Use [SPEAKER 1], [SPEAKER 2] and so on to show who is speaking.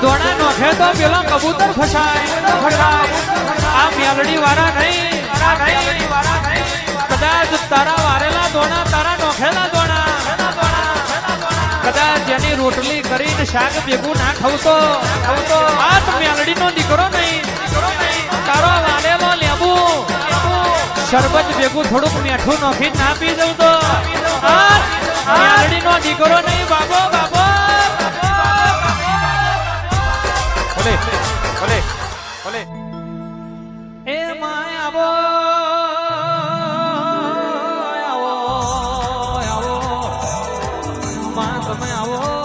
[SPEAKER 1] તો પેલો કબૂતર ફસાય. ફસાય. આ મેલડી વાળા નહીં. કદાચ તારા વારેલા દોણા તારા નોખેલા દોણા. કદાચ જેની રોટલી કરીને શાક ભેગું ના ખવતો. ખવતો આ મેલડી નો દીકરો નહીં. તારો વાલેલો લેબુ. શરબત ભેગું થોડુંક મીઠું નોખી ના પી દઉં તો મેલડી નો દીકરો નહીં ભલે ભલે ભલે. એ માય આવો આવો માં તમે આવો.